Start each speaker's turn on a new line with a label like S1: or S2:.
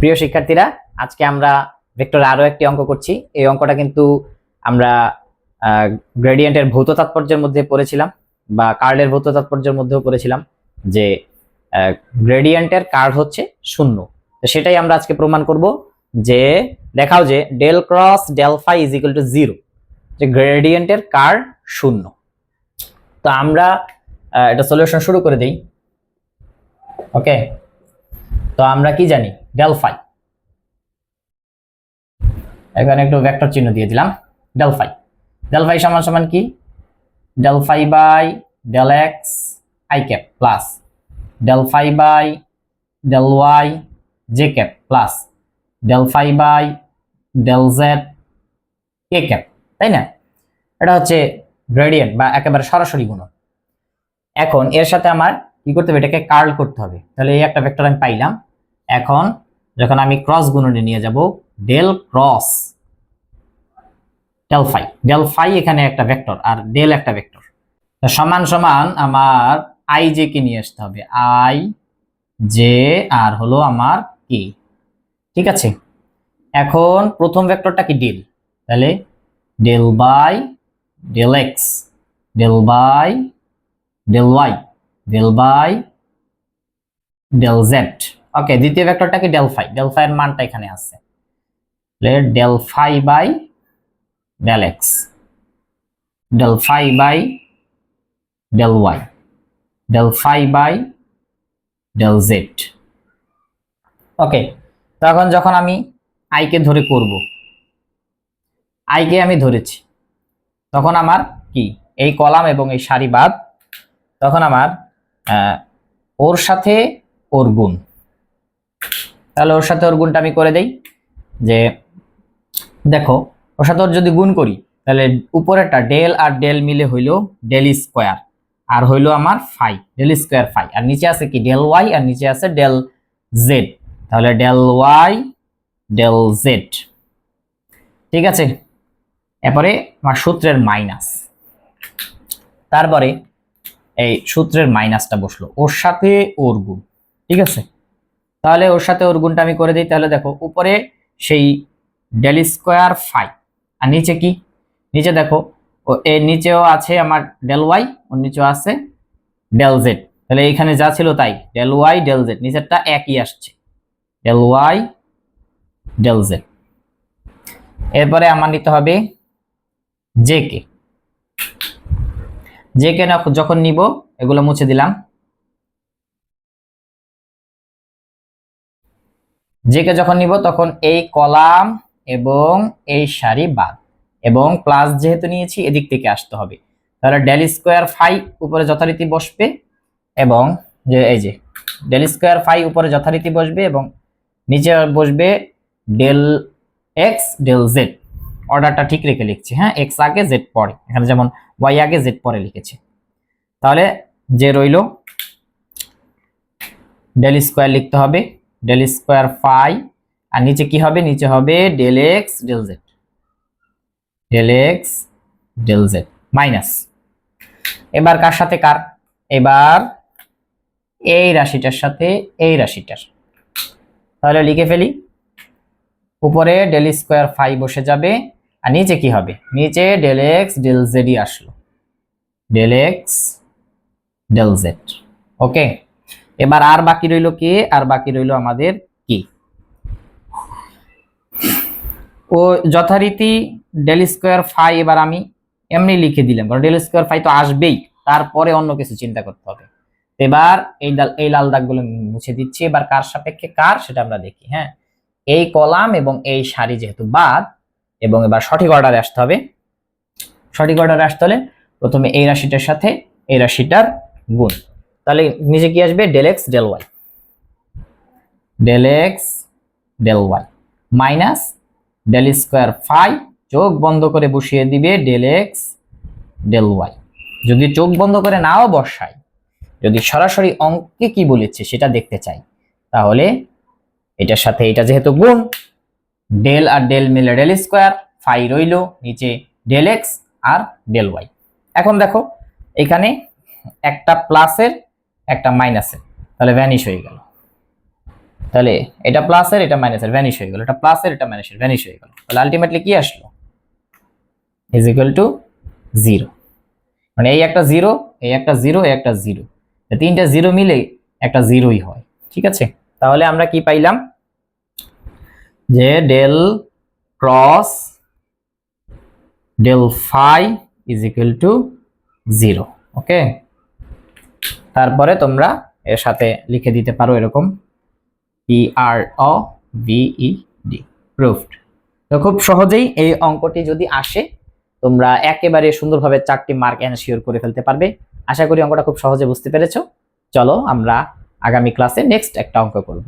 S1: প্রিয় শিক্ষার্থীরা, আজকে আমরা ভেক্টর আরও একটি অঙ্ক করছি। এই অঙ্কটা কিন্তু আমরা গ্রেডিয়েন্টের ভৌত তাৎপর্যের মধ্যে পড়েছিলাম বা কার্লের ভৌত তাৎপর্যের মধ্যেও পড়েছিলাম যে গ্রেডিয়েন্টের কার্ল হচ্ছে শূন্য। তো সেটাই আমরা আজকে প্রমাণ করব যে, দেখাও যে del cross del phi is equal to zero যে গ্রেডিয়েন্টের কার্ল শূন্য। তো আমরা এটা সলিউশন শুরু করে দিই। ওকে তো আমরা কি জানি? ডেল ফাই এখানে একটু ভেক্টর চিহ্ন দিয়ে দিলাম। ডেল ফাই ডেল ফাই সমান সমান কি? Del phi by del x i cap plus del phi by del y j cap plus del phi by del z k cap তাই না? এটা হচ্ছে গ্রেডিয়েন্ট বা একেবারে সরাসরি গুণন। এখন এর সাথে আমার কি করতে হবে? এটাকে কার্ল করতে হবে। তাহলে এই একটা ভেক্টর আমি পাইলাম। এখন যখন আমি ক্রস গুণনে নিয়ে যাব del cross del phi del phi এখানে একটা ভেক্টর আর ডেল একটা ভেক্টর সমান সমান আমার আই জে কে নিয়ে আসতে হবে। আই জে আর হলো আমার কি ঠিক আছে? এখন প্রথম ভেক্টরটা কি ডেল তাহলে del by del x del by del y del by del z okay দ্বিতীয় ভেক্টরটা কি? ডেল ফাই ডেল ফাই এর মানটা এখানে আছে। Del phi by del x del phi by del y del phi by del z okay তখন যখন আমি আইকে ধরে করব আইকে আমি ধরেছি, তখন আমার কি? এই কলাম এবং এই সারি বাদ তখন আমার ওর সাথে ওর গুণ। তাহলে ওর সাথে ওর গুণটা আমি করে দেই। যে দেখো, ওর সাথে ওর যদি গুণ করি, তাহলে উপরেরটা ডেল আর ডেল মিলে হইল ডেল স্কোয়ার। আর হইল আমার ফাই, ডেল স্কোয়ার ফাই। আর নিচে আছে কি? ডেল ওয়াই, আর নিচে আছে ডেল জেড। তাহলে ডেল ওয়াই, ডেল জেড। ঠিক আছে? এরপরে আমার সূত্রের মাইনাস। তারপরে এই সূত্রের মাইনাসটা বসল। ওর সাথে ওর গুণ। ঠিক আছে? তাহলে ওর সাথে ওর গুণটা আমি করে দিই, তাহলে দেখো উপরে সেই ডেল স্কোয়ার ফাই আর নিচে কি? নিচে দেখো, ও এর নিচেও আছে আমার ডেল ওয়াই ওর নিচেও আছে ডেল জেড তাহলে এখানে যা ছিল তাই ডেল ওয়াই ডেল জেড নিচেরটা একই আসছে ডেল ওয়াই ডেল জেড এরপরে আমার নিতে হবে জে কে জে কে যখন নিব, এগুলো মুছে দিলাম। জে কে যখন নিব, তখন এই কলাম এবং এই সারি বাদ। এবং প্লাস যেহেতু নিয়েছি, এদিক থেকে আসতে হবে। তাহলে ডেল স্কোয়ার ফাই উপরে যথারীতি বসবে এবং যে এই যে ডেল স্কোয়ার ফাই উপরে যথারীতি বসবে এবং নিচে বসবে ডেল এক্স ডেল জেড অর্ডারটা ঠিক রেখে লিখছি হ্যাঁ? এক্স আগে জেড পরে। এখানে যেমন ওয়াই আগে জেড পরে লিখেছি। তাহলে যে রইল ডেল স্কোয়ার লিখতে হবে। ডেল স্কোয়ার ফাই আর নিচে কি হবে? নিচে হবে del X del Z del X del Z minus এবার কার সাথে কার? এবার এই রাশিটার সাথে এই রাশিটার। তাহলে লিখে ফেলি। উপরে ডেল স্কোয়ার ফাই বসে যাবে, আর নিচে কি হবে? নিচে ডেল এক্স ডেল জেডই আসলো। Del X del Z okay? এবার আর বাকি রইল কে? আর বাকি রইল আমাদের কি? ও যথারীতি ডেল স্কোয়ার ফাই এবার আমি এমনি লিখে দিলাম, কারণ ডেল স্কোয়ার ফাই তো আসবেই, তারপরে অন্য কিছু চিন্তা করতে হবে। এবার এই ডাল এই লাল দাগগুলো মুছে দিচ্ছি, এবার কার সাপেক্ষে কার সেটা আমরা দেখি হ্যাঁ? এই কলাম এবং এই সারি যেহেতু বাদ, এবং এবার সঠিক অর্ডারে আসতে হবে। সঠিক অর্ডারে আসতে হলে প্রথমে এই রাশিটার সাথে এই রাশিটার গুণ। তাহলে নিচে কি আসবে? Del X del Y del X del Y minus del square phi চোখ বন্ধ করে বসিয়ে দিবে ডেল এক্স ডেল ওয়াই যদি চোখ বন্ধ করে নাও বসাই যদি সরাসরি অঙ্কে কি বলেছে সেটা দেখতে চাই, তাহলে এটার সাথে এটা যেহেতু গুণ ডেল আর ডেল মিলে ডেল স্কোয়ার ফাই রইল নিচে ডেল এক্স আর ডেল ওয়াই এখন দেখো, এখানে একটা প্লাসের একটা মাইনাসের তাহলে ভ্যানিশ হয়ে গেল। তাহলে এটা প্লাসের এটা মাইনাসের ভ্যানিশ হয়ে গেল। এটা প্লাসের এটা মাইনাসের ভ্যানিশ হয়ে গেল। তাহলে আলটিমেটলি কি আসলো? ইজ ইকুয়াল টু জিরো মানে এই একটা জিরো এই একটা জিরো এই একটা জিরো তিনটা জিরো মিলে একটা জিরোই হয়। ঠিক আছে? তাহলে আমরা কি পাইলাম? যে del cross del phi is equal to zero okay তারপরে তোমরা এর সাথে লিখে দিতে পারো এরকম P R O V E D proved তো খুব সহজেই এই অঙ্কটি যদি আসে, তোমরা একেবারে সুন্দরভাবে চারটি মার্ক এনশিওর করে ফেলতে পারবে। আশা করি অঙ্কটা খুব সহজে বুঝতে পেরেছ। চলো আমরা আগামী ক্লাসে নেক্সট একটা অঙ্ক করব।